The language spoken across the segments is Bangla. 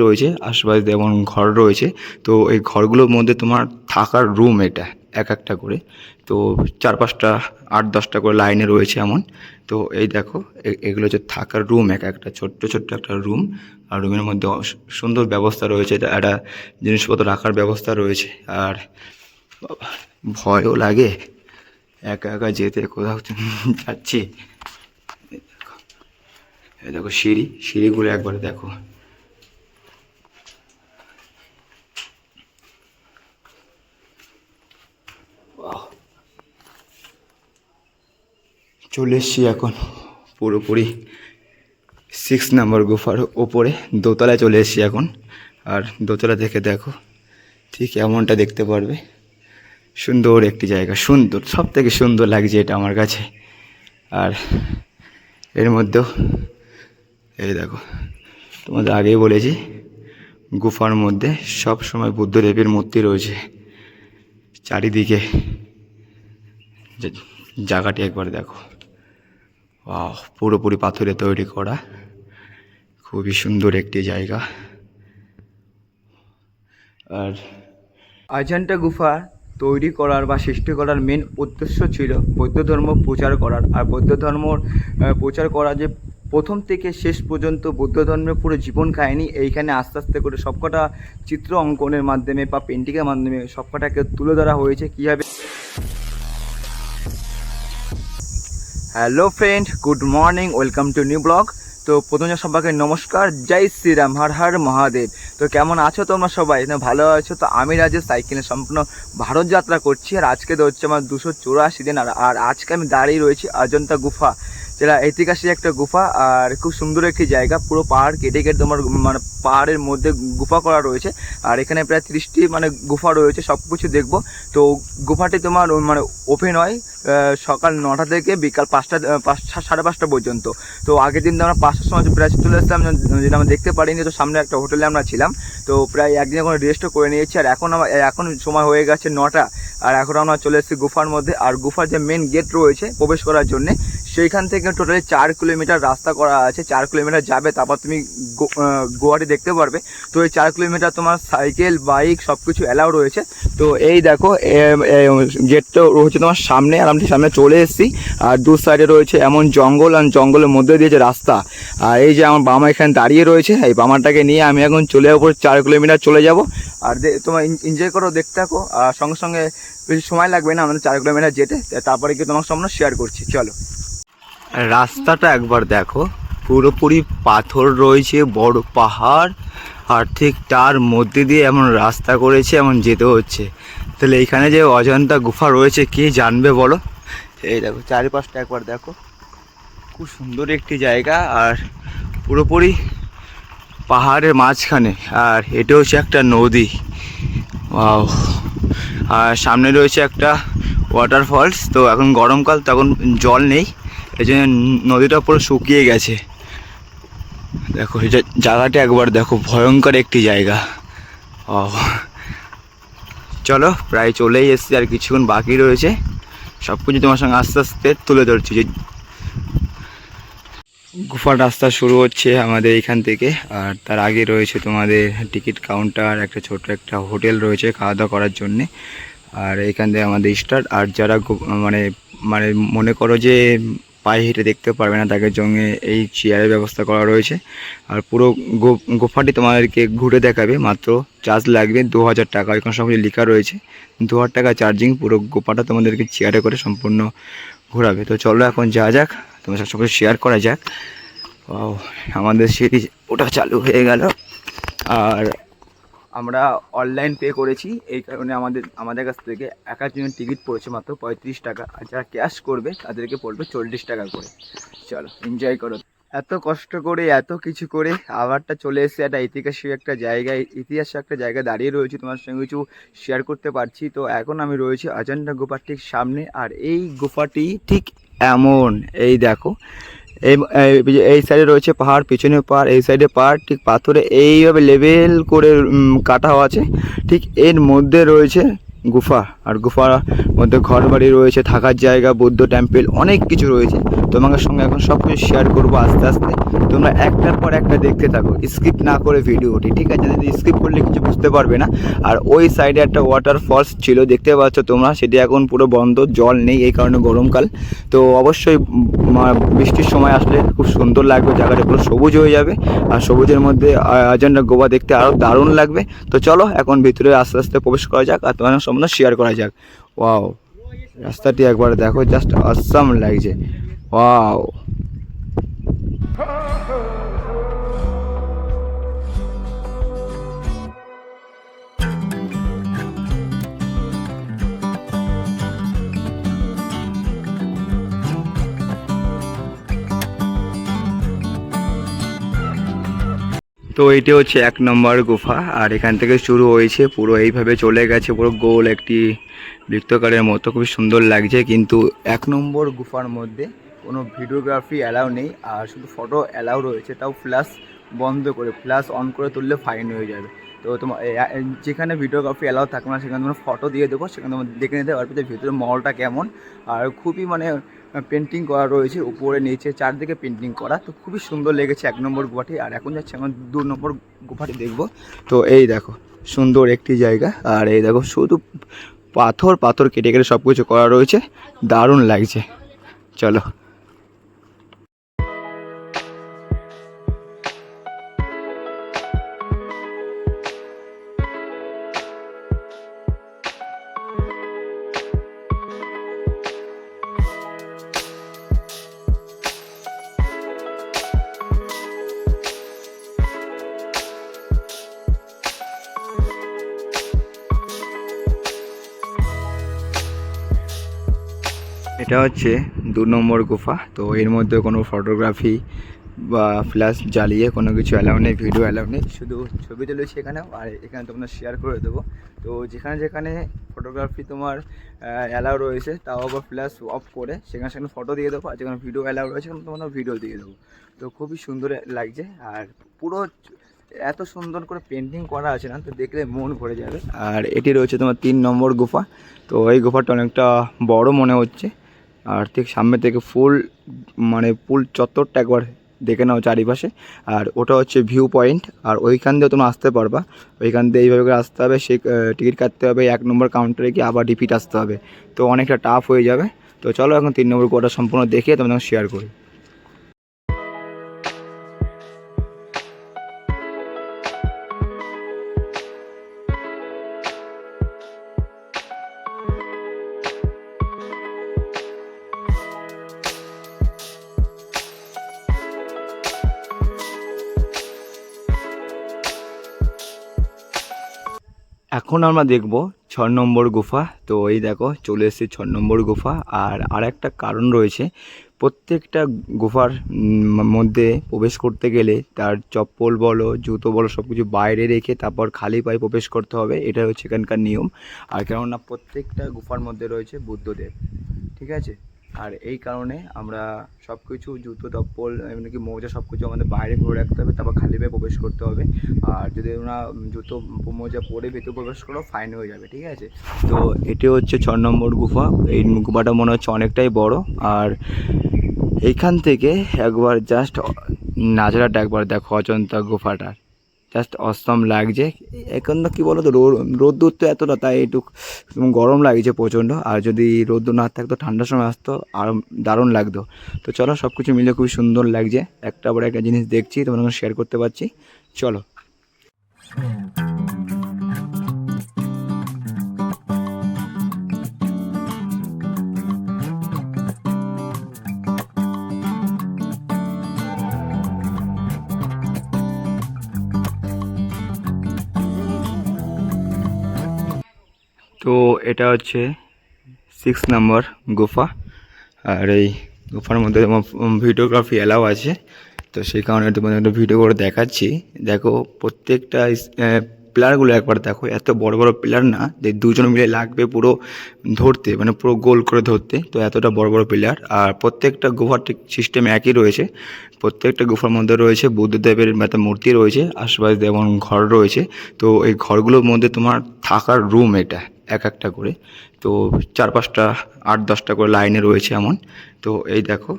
রয়েছে, আশেপাশে যেমন ঘর রয়েছে, তো এই ঘরগুলোর মধ্যে তোমার থাকার রুম এটা, এক একটা করে। তো চার পাঁচটা, আট দশটা করে লাইনে রয়েছে এমন। তো এই দেখো এগুলো হচ্ছে থাকার রুম এক একটা ছোট্ট ছোট্ট একটা রুম আর রুমের মধ্যে সুন্দর ব্যবস্থা রয়েছে একটা জিনিসপত্র রাখার ব্যবস্থা রয়েছে। আর ভয়ও লাগে, একা একা যেতে কোথাও যাচ্ছি। দেখো সিঁড়ি, সিঁড়িগুলো একবার দেখো। চলে এসছি এখন পুরোপুরি সিক্স নাম্বার গুফার ওপরে, দোতলায় চলে এসছি এখন। আর দোতলা থেকে দেখো ঠিক এমনটা দেখতে পারবে। সুন্দর একটি জায়গা, সুন্দর সব থেকে সুন্দর লাগছে এটা আমার কাছে। আর এর মধ্যেও এই দেখো, তোমাদের আগেই বলেছি, গুফার মধ্যে সব সময় বুদ্ধদেবের মূর্তি রয়েছে। চারিদিকে জায়গাটি একবার দেখো। পুরোপুরি পাথরে তৈরি করা। খুবই সুন্দর একটি জায়গা। আর আজান্টা গুফা তৈরি করার বা সৃষ্টি করার মেন উদ্দেশ্য ছিল বৌদ্ধ ধর্ম প্রচার করার। আর বৌদ্ধ ধর্ম প্রচার করা যে প্রথম থেকে শেষ পর্যন্ত বৌদ্ধ ধর্মের পুরো জীবন কাহিনী, এইখানে আস্তে আস্তে করে সবকটা চিত্র অঙ্কনের মাধ্যমে বা পেন্টিংয়ের মাধ্যমে সবকটাকে তুলে ধরা হয়েছে। কীভাবে hello friend, good morning, welcome to new blog. তো প্রথমে সবাইকে নমস্কার, জয় শ্রীরাম, হর হর মহাদেব। তো কেমন আছো তোমরা সবাই? না, ভালো আছো? তো আমি রাজে, সাইকেলে সম্পূর্ণ ভারত যাত্রা করছি। আর আজকে তো হচ্ছে আমার দুশো চৌরাশি দিন, আর আর আজকে আমি দাঁড়িয়ে রয়েছি অজন্তা গুফা। যেটা ঐতিহাসিক একটা গুফা আর খুব সুন্দর একটি জায়গা। পুরো পাহাড় কেটে কেটে তোমার মানে পাহাড়ের মধ্যে গুফা করা রয়েছে। আর এখানে প্রায় ত্রিশটি মানে গুফা রয়েছে সব কিছু দেখব। তো গুফাটি তোমার মানে ওপেন হয় সকাল নটা থেকে বিকাল পাঁচটা পাঁচটা সাড়ে পাঁচটা পর্যন্ত। তো আগের দিন আমরা পাঁচটার সময় প্রায় চলে যেটা- যেটা আমরা দেখতে পারিনি। তো সামনে একটা হোটেলে আমরা ছিলাম। তো প্রায় একদিন এখন রেস্টও করে নিয়েছি। আর এখন আমার এখন সময় হয়ে গেছে নটা। আর এখন আমরা চলে এসেছি গুফার মধ্যে। আর গুফার যে মেন গেট রয়েছে প্রবেশ করার জন্য সেইখান থেকে টোটালি চার কিলোমিটার রাস্তা করা আছে, চার কিলোমিটার যাবে, তারপর তুমি গোয়াটি দেখতে পারবে। তো এই চার কিলোমিটার তোমার সাইকেল, বাইক সব কিছু অ্যালাউ রয়েছে। তো এই দেখো গেটটা রয়েছে তোমার সামনে, আর আমি সামনে চলে এসেছি। আর দু সাইডে রয়েছে এমন জঙ্গল, আর জঙ্গলের মধ্যে দিয়ে যে রাস্তা। আর এই যে আমার বামা এখানে দাঁড়িয়ে রয়েছে, এই বামাটাকে নিয়ে আমি এখন চলে যাব, চার কিলোমিটার চলে যাব। আর তোমার এনজয় করো, দেখতে থাকো। আর সঙ্গে সঙ্গে বেশি সময় লাগবে না আমাদের চার কিলোমিটার যেতে। তারপরে গিয়ে তোমার সামনে শেয়ার করছি। চলো। রাস্তাটা একবার দেখো। পুরোপুরি পাথর রয়েছে, বড় পাহাড়, আর ঠিক তার মধ্যে দিয়ে এমন রাস্তা করেছে, এমন যেতে হচ্ছে। তাহলে এইখানে যে অজন্তা গুফা রয়েছে, কে জানবে বলো? এই দেখো, চারিপাশটা একবার দেখো। খুব সুন্দর একটি জায়গা, আর পুরোপুরি পাহাড়ের মাঝখানে, আর এটা হচ্ছে একটা নদী! আর সামনে রয়েছে একটা ওয়াটারফলস, তো এখন গরমকাল, তখন জল নেই। এই জন্য নদীটা পুরো শুকিয়ে গেছে। দেখো, এই জায়গাটা একবার দেখো, ভয়ঙ্কর একটি জায়গা। ও চলো, প্রায় চলেই এসছি, আর কিছুক্ষণ বাকি রয়েছে। সব কিছু তোমার সঙ্গে আস্তে আস্তে তুলে ধরছি। যে গুফার রাস্তা শুরু হচ্ছে আমাদের এখান থেকে, আর তার আগে রয়েছে তোমাদের টিকিট কাউন্টার, একটা ছোট একটা হোটেল রয়েছে খাওয়া দাওয়া করার জন্যে। আর এখান থেকে আমাদের স্টার্ট, আর যারা মানে মানে মনে করো যে পায়ে হেঁটে দেখতে পারবে না তাদের জন্য এই চেয়ারের ব্যবস্থা করা রয়েছে। আর পুরো গুফাটি তোমাদেরকে ঘুরে দেখাবে, মাত্র চার্জ লাগবে দু হাজার টাকা এখানে সব লেখা রয়েছে দু হাজার টাকা চার্জিং, পুরো গোপাটা তোমাদেরকে চেয়ারে করে সম্পূর্ণ ঘোরাবে। তো চলো এখন যা যাক তোমার কিছু শেয়ার করা যাক। ও আমাদের সিঁড়ি ওটা চালু হয়ে গেল। আর আমরা অনলাইন পে করেছি। এই কারণে আমাদের আমাদের কাছ থেকে এক একজনের টিকিট পড়েছে মাত্র পঁয়ত্রিশ টাকা। আর যারা ক্যাশ করবে, তাদেরকে পড়বে চল্লিশ টাকা করে। চলো এনজয় করো। এত কষ্ট করে, এত কিছু করে আবারটা চলে এসে একটা ঐতিহাসিক একটা জায়গায়। ইতিহাসে একটা জায়গায় দাঁড়িয়ে রয়েছি, তোমার সঙ্গে কিছু শেয়ার করতে পারছি। তো এখন আমি রয়েছি অজন্তা গুফার ঠিক সামনে। আর এই গুফাটি ঠিক এমন, এই দেখো এই, এই- সাইডে রয়েছে পাহাড়, পিছনে পাহাড়, এই সাইডে পাহাড়, ঠিক পাথরে এইভাবে লেভেল করে কাটাও কাটা আছে। ঠিক এর মধ্যে রয়েছে গুফা, আর গুফার মধ্যে ঘর বাড়ি রয়েছে, থাকার জায়গা, বৌদ্ধ টেম্পল অনেক কিছু রয়েছে। তোমাদের সঙ্গে এখন সব কিছু শেয়ার করব আস্তে আস্তে। তোমরা একটার পর একটা দেখতে থাকো। স্কিপ না করে ভিডিওটি, ঠিক আছে? যদি স্কিপ করলে কিছু বুঝতে পারবে না। আর ওই সাইডে একটা ওয়াটার ফলস ছিল, দেখতে পাচ্ছ তোমরা? সেটি এখন পুরো বন্ধ, জল নেই, এই কারণে গরমকাল। তো অবশ্যই বৃষ্টির সময় আসলে খুব সুন্দর লাগবে, জায়গাটা পুরো সবুজ হয়ে যাবে। আর সবুজের মধ্যে আজেন্ডা গোয়া দেখতে আরও দারুণ লাগবে। তো চলো, এখন ভিতরে আস্তে আস্তে প্রবেশ করা যাক, আর তোমার সম্বন্ধে শেয়ার করা যাক। ওয়াও রাস্তাটি একবার দেখো জাস্ট অসাম লাগছে। ওয়াও তো এটি হচ্ছে এক নম্বর গুফা, আর এখান থেকে শুরু হয়েছে, পুরো এইভাবে চলে গেছে, পুরো গোল একটি বৃত্তকারের মতো, খুবই সুন্দর লাগছে। কিন্তু এক নম্বর গুফার মধ্যে কোনো ভিডিওগ্রাফি অ্যালাউ নেই, আর শুধু ফটো অ্যালাউ রয়েছে, তাও ফ্ল্যাশ বন্ধ করে, ফ্ল্যাশ অন করে তুললে ফাইন হয়ে যাবে। তো তোমার যেখানে ভিডিওগ্রাফি অ্যালাউ থাকবে না, সেখানে তোমার ফটো দিয়ে দেবো সেখানে তোমার দেখে নিতে পারবে যে ভিতরে মহলটা কেমন। আর খুবই মানে পেন্টিং করা রয়েছে, উপরে, নিচে, চারদিকে পেন্টিং করা। তো খুবই সুন্দর লেগেছে এক নম্বর গুফাটি আর এখন যাচ্ছে এখন দু নম্বর গুহাটি দেখব। তো এই দেখো, সুন্দর একটি জায়গা, আর এই দেখো শুধু পাথর পাথর কেটে কেটে সব কিছু করা রয়েছে। দারুণ লাগছে। চলো। হচ্ছে দু নম্বর গুফা। তো এর মধ্যে কোনো ফটোগ্রাফি বা ফ্ল্যাশ জ্বালিয়ে কোনো কিছু অ্যালাউ নেই ভিডিও অ্যালাউ নেই। শুধু ছবি তুলেছি এখানেও আর এখানে তোমরা শেয়ার করে দেবো। তো যেখানে যেখানে ফটোগ্রাফি তোমার অ্যালাউ রয়েছে, তাও আবার ফ্ল্যাশ অফ করে সেখানে সেখানে ফটো দিয়ে দেবো। আর যেখানে ভিডিও অ্যালাউ রয়েছে, সেখানে তোমরা ভিডিও দিয়ে দেবো। তো খুবই সুন্দর লাগছে। আর পুরো এত সুন্দর করে পেন্টিং করা আছে না, তো দেখলে মন ভরে যাবে। আর এটি রয়েছে তোমার তিন নম্বর গুফা। তো এই গুফাটা অনেকটা বড় মনে হচ্ছে। আর ঠিক সামনে থেকে ফুল মানে ফুল চত্বরটা একবার দেখে নাও চারিপাশে। আর ওটা হচ্ছে ভিউ পয়েন্ট আর ওইখান দিয়ে তুমি আসতে পারবা। ওইখান দিয়ে এইভাবে করে আসতে হবে, সে টিকিট কাটতে হবে, এক নম্বর কাউন্টারে গিয়ে আবার রিপিট আসতে হবে। তো অনেকটা টাফ হয়ে যাবে। তো চলো এখন তিন নম্বর কোটা সম্পূর্ণ দেখে তোমাদের শেয়ার করি। এখন আমরা দেখব ছ নম্বর গুফা। তো এই দেখো, চলে এসেছে ছ নম্বর গুফা। আর আর একটা কারণ রয়েছে, প্রত্যেকটা গুফার মধ্যে প্রবেশ করতে গেলে তার চপ্পল বলো, জুতো বলো সব কিছু বাইরে রেখে তারপর খালি পায়ে প্রবেশ করতে হবে। এটা হচ্ছে এখানকার নিয়ম। আর কেননা প্রত্যেকটা গুফার মধ্যে রয়েছে বুদ্ধদেব। ঠিক আছে? আর এই কারণে আমরা সব কিছু জুতো, চপ্পল, এমনকি মোজা সব কিছু আমাদের বাইরে করে রাখতে হবে, তারপর খালি পায়ে প্রবেশ করতে হবে। আর যদি তোমরা জুতো, মোজা পরে ভেতরে প্রবেশ করো ফাইন হয়ে যাবে, ঠিক আছে? তো এটি হচ্ছে ছ নম্বর গুফা। এই গুফাটা মনে হচ্ছে অনেকটাই বড়। আর এইখান থেকে একবার জাস্ট নাজারাটা একবার দেখো অজন্তা গুফাটার। জাস্ট অসম লাগছে। এখন তো কী বলো তো রোদ্দুর তো এতটা, তাই একটু গরম লাগছে প্রচণ্ড। আর যদি রোদ্দুর না থাকতো, ঠান্ডার সময় আসতো, আর দারুণ লাগতো। তো চলো সব কিছু মিলে খুবই সুন্দর লাগছে। একটা পরে একটা জিনিস দেখছি তোমার শেয়ার করতে পারছি। চলো। তো এটা হচ্ছে সিক্স নাম্বার গুফা। আর এই গুফার মধ্যে তোমার ভিডিওগ্রাফি অ্যালাউ আছে। তো সেই কারণে তোমাদের একটা ভিডিও করে দেখাচ্ছি। দেখো প্রত্যেকটা প্লেয়ারগুলো একবার দেখো, এত বড় বড় প্লেয়ার না যে দুজন মিলে লাগবে পুরো ধরতে মানে পুরো গোল করে ধরতে। তো এতটা বড় বড় প্লেয়ার আর প্রত্যেকটা গুফার ঠিক সিস্টেম একই রয়েছে। প্রত্যেকটা গুফার মধ্যে রয়েছে বুদ্ধদেবের একটা মূর্তি রয়েছে, আশেপাশে যেমন ঘর রয়েছে। তো এই ঘরগুলোর মধ্যে তোমার থাকার রুম এটা। এক একটা করে। তো চার পাঁচটা, আট দশটা করে লাইনে রয়েছে এমন। তো এই দেখো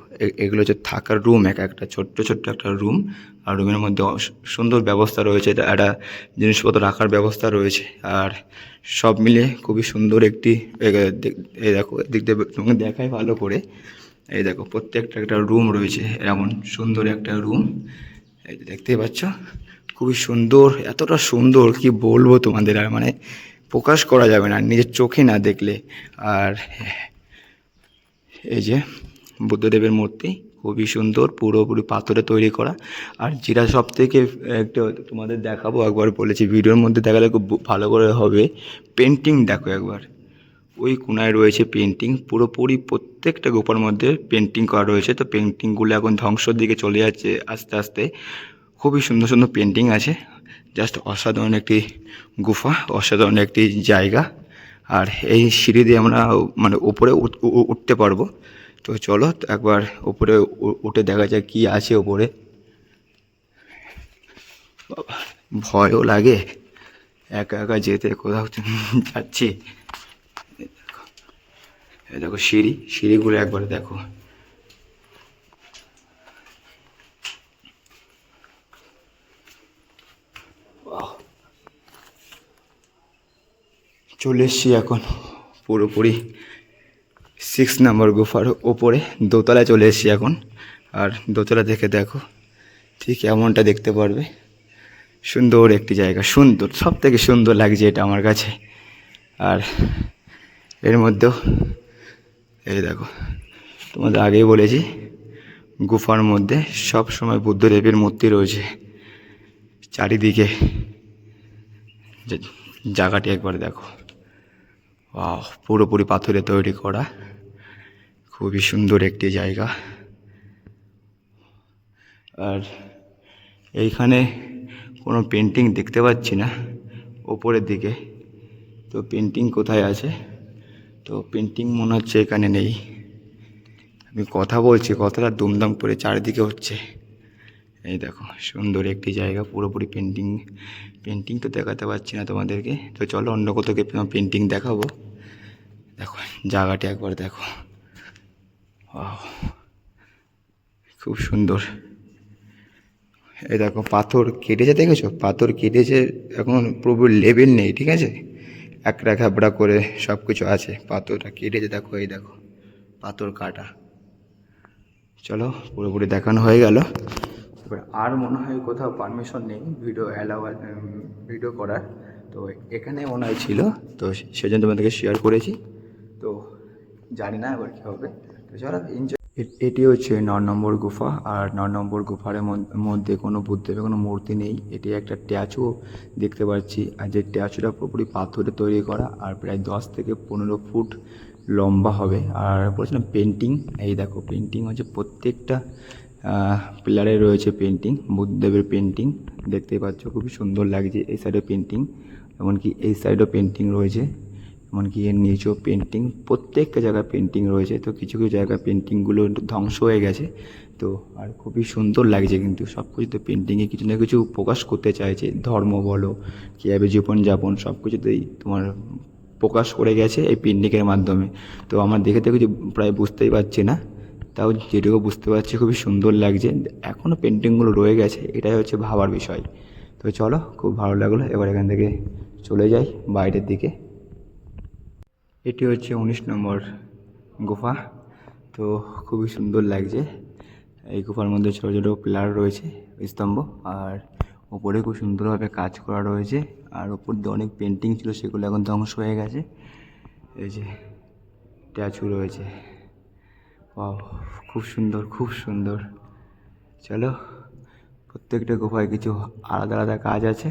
এগুলো হচ্ছে থাকার রুম, এক একটা ছোট্ট ছোট্ট একটা রুম। আর রুমের মধ্যে সুন্দর ব্যবস্থা রয়েছে। একটা জিনিসপত্র রাখার ব্যবস্থা রয়েছে। আর সব মিলিয়ে খুবই সুন্দর একটি এই দেখো, এদিক তোমাকে দেখাই ভালো করে। এই দেখো, প্রত্যেকটা একটা রুম রয়েছে এমন, সুন্দর একটা রুম। এই দেখতেই পাচ্ছ, খুবই সুন্দর, এতটা সুন্দর, কি বলব তোমাদের আর মানে প্রকাশ করা যাবে না, নিজের চোখে না দেখলে। আর এই যে বুদ্ধদেবের মূর্তি, খুবই সুন্দর, পুরোপুরি পাথরে তৈরি করা। আর যেটা সব থেকে একটা তোমাদের দেখাবো, একবার বলেছি, ভিডিওর মধ্যে দেখালে খুব ভালো করে হবে। পেন্টিং দেখো একবার। ওই কোনায় রয়েছে পেন্টিং, পুরোপুরি প্রত্যেকটা গোপার মধ্যে পেন্টিং করা রয়েছে। তো পেন্টিংগুলো এখন ধ্বংসর দিকে চলে যাচ্ছে আস্তে আস্তে। খুবই সুন্দর সুন্দর পেন্টিং আছে। জাস্ট অসাধারণ একটি গুফা, অসাধারণ একটি জায়গা। আর এই সিঁড়ি দিয়ে আমরা মানে উ- উঠতে পারব। তো চলো একবার উপরে উঠে দেখা যাক কি আছে ওপরে ভয়ও লাগে। একা একা যেতে কোথাও যাচ্ছি। দেখো সিঁড়ি, সিঁড়িগুলো একবার দেখো। চলে এসছি এখন পুরোপুরি সিক্স নাম্বার গুফার ওপরে, দোতলায় চলে এসেছি এখন। আর দোতলা থেকে দেখো ঠিক এমনটা দেখতে পারবে। সুন্দর একটি জায়গা, সুন্দর সব থেকে সুন্দর লাগছে এটা আমার কাছে। আর এর মধ্যেও এই দেখো, তোমাদের আগেই বলেছি, গুফার মধ্যে সব সময় বুদ্ধদেবের মূর্তি রয়েছে। চারিদিকে জায়গাটি একবার দেখো। পুরোপুরি পাথরে তৈরি করা। খুবই সুন্দর একটি জায়গা। আর এইখানে কোনো পেন্টিং দেখতে পাচ্ছি না, ওপরের দিকে। তো পেন্টিং কোথায় আছে? তো পেন্টিং মনে হচ্ছে এখানে নেই। আমি কথা বলছি, কথাটা দুমদাম করে চারিদিকে হচ্ছে। এই দেখো, সুন্দর একটি জায়গা, পুরোপুরি পেন্টিং পেন্টিং তো দেখাতে পারছি না তোমাদেরকে। তো চলো অন্য কোথাও পেন্টিং দেখাবো। দেখো, জায়গাটি একবার দেখো। খুব সুন্দর। এই দেখো, পাথর কেটেছে, দেখেছ? পাথর কেটেছে, এখন পুরোপুরি লেভেল নেই, ঠিক আছে? একড়া খাবড়া করে সব কিছু আছে, পাথরটা কেটেছে, দেখো, এই দেখো, পাথর কাটা। চলো, পুরোপুরি দেখানো হয়ে গেল। এবার আর মনে হয় কোথাও পারমিশন নেই ভিডিও অ্যালাউ ভিডিও করার। তো এখানে মনে হয় ছিল। তো সেজন্য তোমাদেরকে শেয়ার করেছি। তো জানি না এবার কী হবে। তো চলো এনজয় এটি হচ্ছে ন নম্বর গুফা। আর ন নম্বর গুফার মধ্য- মধ্যে কোনো বুদ্ধদেবের কোনো মূর্তি নেই। এটি একটা ট্যাচু দেখতে পাচ্ছি। আর যে ট্যাচুটা পুরোপুরি পাথরে তৈরি করা। আর প্রায় দশ থেকে পনেরো ফুট লম্বা হবে। আর বলছিলাম পেন্টিং এই দেখো পেন্টিং হচ্ছে প্রত্যেকটা পিলারে রয়েছে পেন্টিং বুদ্ধদেবের পেন্টিং দেখতেই পাচ্ছ খুবই সুন্দর লাগছে এই সাইডে পেন্টিং এমনকি এই সাইডও পেন্টিং রয়েছে, এমনকি এর নিচেও পেন্টিং প্রত্যেকটা জায়গায় পেন্টিং রয়েছে, তো কিছু কিছু জায়গায় পেন্টিংগুলো একটু ধ্বংস হয়ে গেছে, তো আর খুবই সুন্দর লাগছে কিন্তু সব কিছু কিছুতে পেন্টিংয়ে কিছু না কিছু প্রকাশ করতে চাইছে, ধর্ম বলো, কীভাবে জীবনযাপন সব কিছুতেই তোমার প্রকাশ করে গেছে এই পেন্টিংয়ের মাধ্যমে, তো আমার দেখে দেখে প্রায় বুঝতেই পারছি না। তাও যেটুকু বুঝতে পারছি খুবই সুন্দর লাগছে। এখনও পেন্টিংগুলো রয়ে গেছে, এটাই হচ্ছে ভাবার বিষয়। তো চলো, খুব ভালো লাগল, এবার এখান থেকে চলে যাই বাইরের দিকে। এটি হচ্ছে উনিশ নম্বর গুফা। তো খুবই সুন্দর লাগছে। এই গুফার মধ্যে ছোটো ছোটো পিলার রয়েছে, স্তম্ভ, আর ওপরে খুব সুন্দরভাবে কাজ করা রয়েছে। আর ওপর দিয়ে অনেক পেন্টিং ছিল, সেগুলো এখন ধ্বংস হয়ে গেছে। এই যে স্ট্যাচু রয়েছে। খুব সুন্দর খুব সুন্দর। চলো, প্রত্যেকটা গুফায় কিছু আলাদা আলাদা কাজ আছে।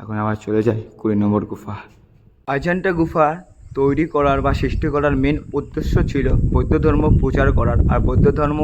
এখন আবার চলে যাই কুড়ি নম্বর গুফা। অজন্তা গুফা তৈরি করার বা সৃষ্টি করার মেন উদ্দেশ্য ছিল বৌদ্ধ ধর্ম প্রচার করার। আর বৌদ্ধ ধর্ম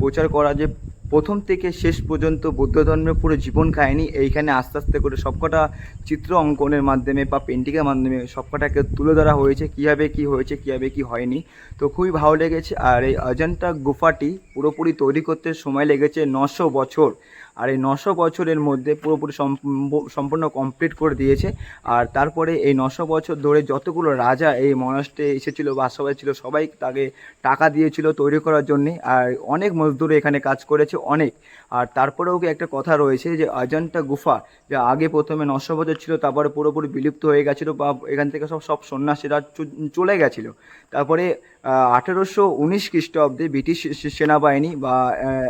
প্রচার করা যে প্রথম থেকে শেষ পর্যন্ত বৌদ্ধ ধর্মের পুরো জীবন কাহিনী এইখানে আস্তে আস্তে করে সবকটা চিত্র অঙ্কনের মাধ্যমে বা পেন্টিংয়ের মাধ্যমে সবকটাকে তুলে ধরা হয়েছে। কীভাবে কি হয়েছে, কীভাবে কি হয়নি। তো খুবই ভালো লেগেছে। আর এই অজন্তা গুফাটি পুরোপুরি তৈরি করতে সময় লেগেছে নশো বছর। আর এই নশো বছরের মধ্যে পুরোপুরি সম্প- সম্পূর্ণ কমপ্লিট করে দিয়েছে। আর তারপরে এই নশো বছর ধরে যতগুলো রাজা এই মনস্টে এসেছিল বাসবাস ছিল, সবাই তাকে টাকা দিয়েছিল তৈরি করার জন্যে। আর অনেক মজদুর এখানে কাজ করেছে, অনেক। আর তারপরেও কি একটা কথা রয়েছে যে, অজন্তা গুফা, যে আগে প্রথমে নশো বছর ছিল, তারপরে পুরোপুরি বিলুপ্ত হয়ে গেছিল বা এখান থেকে সব সব সন্ন্যাসীরা চলে গেছিল। তারপরে আঠেরোশো উনিশ খ্রিস্টাব্দে ব্রিটিশ সেনাবাহিনী বা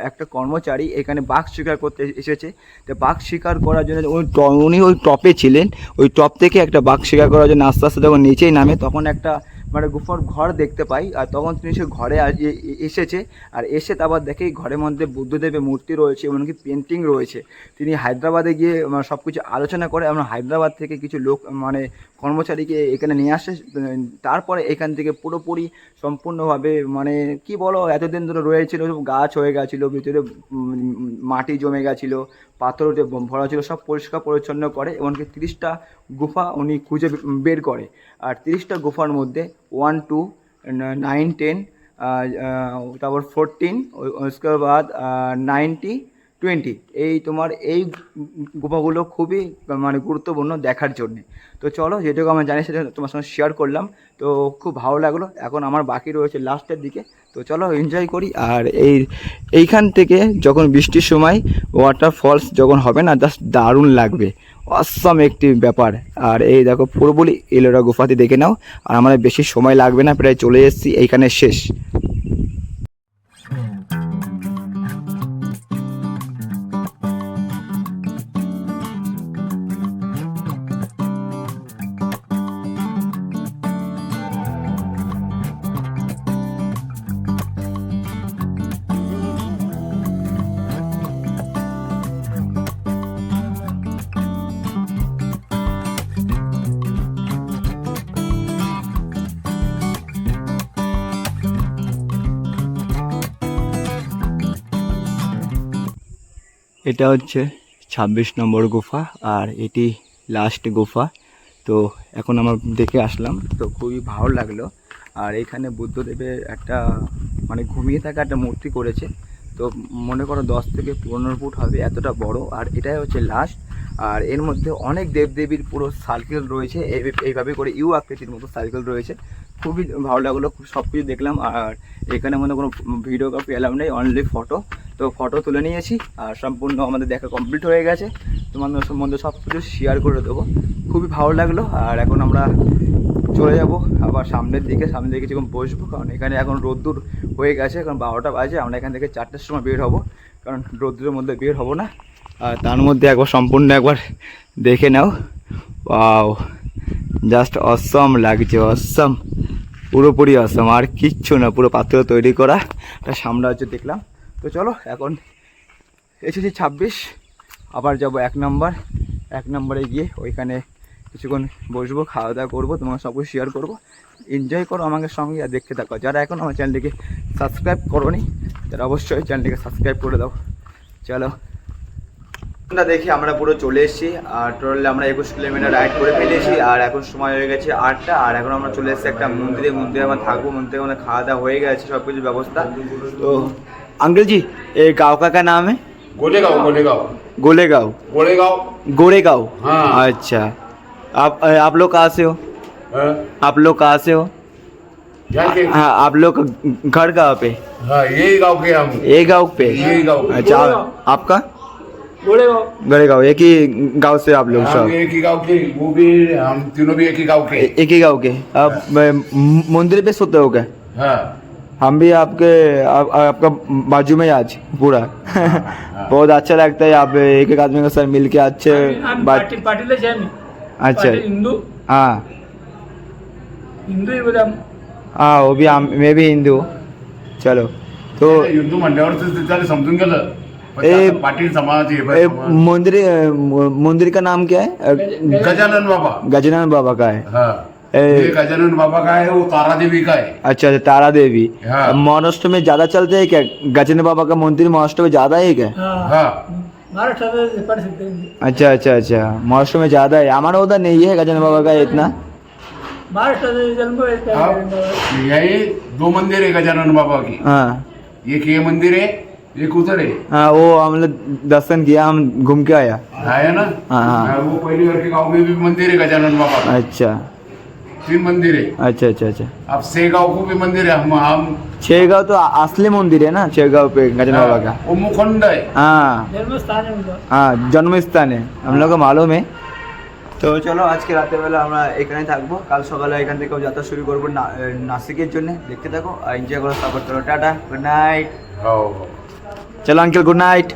একটা কর্মচারী এখানে বাঘ শিকার করতে এসেছে। তো বাঘ শিকার করার জন্য ওই উনি ওই টপে ছিলেন। ওই টপ থেকে একটা বাঘ শিকার করার জন্য আস্তে আস্তে যখন নিচেই নামে, তখন একটা মানে গুফার ঘর দেখতে পাই, আর তখন তিনি সে ঘরে এসেছে, আর এসে তারপর দেখে ঘরের মধ্যে বুদ্ধদেবের মূর্তি রয়েছে, এমনকি পেন্টিং রয়েছে। তিনি হায়দ্রাবাদে গিয়ে সব কিছু আলোচনা করে এবং হায়দ্রাবাদ থেকে কিছু লোক মানে কর্মচারীকে এখানে নিয়ে আসে, তারপরে এখান থেকে পুরোপুরি সম্পূর্ণভাবে মানে কি বলো, এতদিন ধরে রয়েছিল গাছ হয়ে গেছিল, ভিতরে মাটি জমে গেছিল পাথর উঠে ভরা ছিল সব পরিষ্কার পরিচ্ছন্ন করে এমনকি তিরিশটা গুফা উনি খুঁজে বের করে আর তিরিশটা গুফার মধ্যে ওয়ান টু নাইন টেন তারপর ফোরটিন उसके बाद নাইনটি টোয়েন্টি। এই তোমার এই গুফাগুলো খুবই মানে গুরুত্বপূর্ণ দেখার জন্যে। তো চলো, যেটুকু আমি জানি সেটা তোমার সঙ্গে শেয়ার করলাম। তো খুব ভালো লাগল। এখন আমার বাকি রয়েছে লাস্টের দিকে। তো চলো এনজয় করি। আর এই, এইখান থেকে যখন বৃষ্টির সময় ওয়াটার ফলস যখন হবে না জাস্ট দারুণ লাগবে। অসম একটি ব্যাপার। আর এই দেখো, পুরোপুরি এলোরা গুফাতে দেখে নাও। আর আমাদের বেশি সময় লাগবে না, প্রায় চলে এসেছি। এইখানে শেষ। এটা হচ্ছে ছাব্বিশ নম্বর গুফা আর এটি লাস্ট গুফা। তো এখন আমার দেখে আসলাম, তো খুবই ভালো লাগল। আর এখানে বুদ্ধদেবের একটা মানে ঘুমিয়ে থাকা একটা মূর্তি করেছে। তো মনে করো দশ থেকে পনেরো ফুট হবে, এতটা বড়। আর এটাই হচ্ছে লাস্ট আর এর মধ্যে অনেক দেবদেবীর পুরো সার্কেল রয়েছে। এই- এইভাবে করে ইউ আকৃতির মতো সার্কেল রয়েছে। খুবই ভালো লাগল, খুব সব কিছু দেখলাম, আর এখানে মনে কোনো ভিডিওগ্রাফি এলাম নেই অনলি ফটো তো ফটো তুলে নিয়েছি, আর সম্পূর্ণ আমাদের দেখা কমপ্লিট হয়ে গেছে। তোমাদের সম্বন্ধে সব কিছু শেয়ার করে দেবো। খুবই ভালো লাগল, আর এখন আমরা চলে যাব, আবার সামনের দিকে সামনের দিকে কিছুক্ষণ বসবো, কারণ এখানে এখন রোদ্দুর হয়ে গেছে কারণ বারোটা বাজে, আমরা এখান থেকে চারটের সময় বের হব, কারণ রোদ্দুরের মধ্যে বের হব না। আর তার মধ্যে একবার সম্পূর্ণ একবার দেখে নাও। ওয়াও জাস্ট অসম লাগছে অসম পুরোপুরি অসম আর কিচ্ছু না, পুরো পাত্র তৈরি করা। একটা সাম্রাজ্য দেখলাম। তো চলো, এখন এসেছি ছাব্বিশ, আবার যাব এক নম্বর। এক নম্বরে গিয়ে ওইখানে কিছুক্ষণ বসবো খাওয়া দাওয়া করব তোমার সব কিছু শেয়ার করব। এনজয় করো আমাকে সঙ্গে আর দেখতে থাকো। যারা এখন আমার চ্যানেলটিকে সাবস্ক্রাইব করো নি তারা অবশ্যই চ্যানেলটিকে সাবস্ক্রাইব করে দাও। চলো। না দেখি আমরা পুরো চলে এসেছি আর টোটালি আমরা একুশ কিলোমিটার রাইড করে ফেলেছি আর এখন সময় হয়ে গেছে আটটা আর এখন আমরা চলে এসেছি একটা মন্দিরে মন্দিরে আমরা থাকবো মন্দিরে আমাদের খাওয়া দাওয়া হয়ে গেছে সব কিছু ব্যবস্থা তো अंकल जी ये गांव का क्या नाम है गोलेगांव गोलेगांव गोलेगांव गोलेगांव गोरेगांव हाँ। अच्छा आप आप लोग कहाँ से हो हाँ, आप लोग कहाँ से हो यहाँ के हाँ आप लोग का घर कहाँ पे हाँ यही गांव के हम ये गांव पे यही गांव पे। अच्छा आपका गोरेगांव गोरेगांव एक ही गाँव से आप लोग हम सब एक ही गाँव के वो भी हम तीनों भी एक ही गाँव के। एक ही गाँव के। आप मंदिर पे सोते हो क्या? हाँ। हम भी आपके आप, आपका बाजू में आज पूरा। बहुत अच्छा लगता है आप एक एक आदमी के साथ मिल के अच्छे बात अच्छा। हिंदू। हाँ। हिंदू आहे बोला हाँ वो भी हम मैं भी हिंदू हूँ। चलो। तो हिंदू म्हणल्यावर त्याला समजून गेलं? ए- त्याचं समाज हे ए, बघ, मंदिर मंदिर का नाम क्या है? गजानन बाबा। गजानन बाबा का है। हाँ। गजानन बाबा का है वो तारा देवी का है। अच्छा अच्छा तारा देवी हाँ। महाराष्ट्र में ज़्यादा चलते हैं क्या? गजानन बाबा का मंदिर महाराष्ट्र में ज़्यादा है क्या? हा। हाँ. अच्छा अच्छा अच्छा। महाराष्ट्र में ज़्यादा है। हमारा उधर नहीं है गजानन बाबा का इतना। त्या हाँ, यही दो मंदिर है गजानन बाबा की। हाँ। एक ये मंदिर है ये कुतर है हाँ वो हम लोग दर्शन किया हम घूम के आया है ना हाँ, हाँ। हाँ, वो पहली बार के गांव में भी मंदिर है गजानन बाबा का अच्छा तीन मंदिर है अच्छा अच्छा अच्छा अब से गांव को भी मंदिर है हम हम छेगांव तो असली मंदिर है ना छेगांव पे गजन बाबा का वो मुखंड है हाँ জন্মস্থান है उनका হ্যাঁ জন্মস্থানে हम लोग को मालूम है তো চলো আজকে রাতের বেলা আমরা এখানে থাকবো কাল সকালে এখান থেকে যাত্রা শুরু করবো না- এ, নাসিকের জন্য দেখতে থাকো আর এনজয় করো সাপোর্ট করো টাটা গুড নাইট हाँ চলো আঙ্কেল গুড নাইট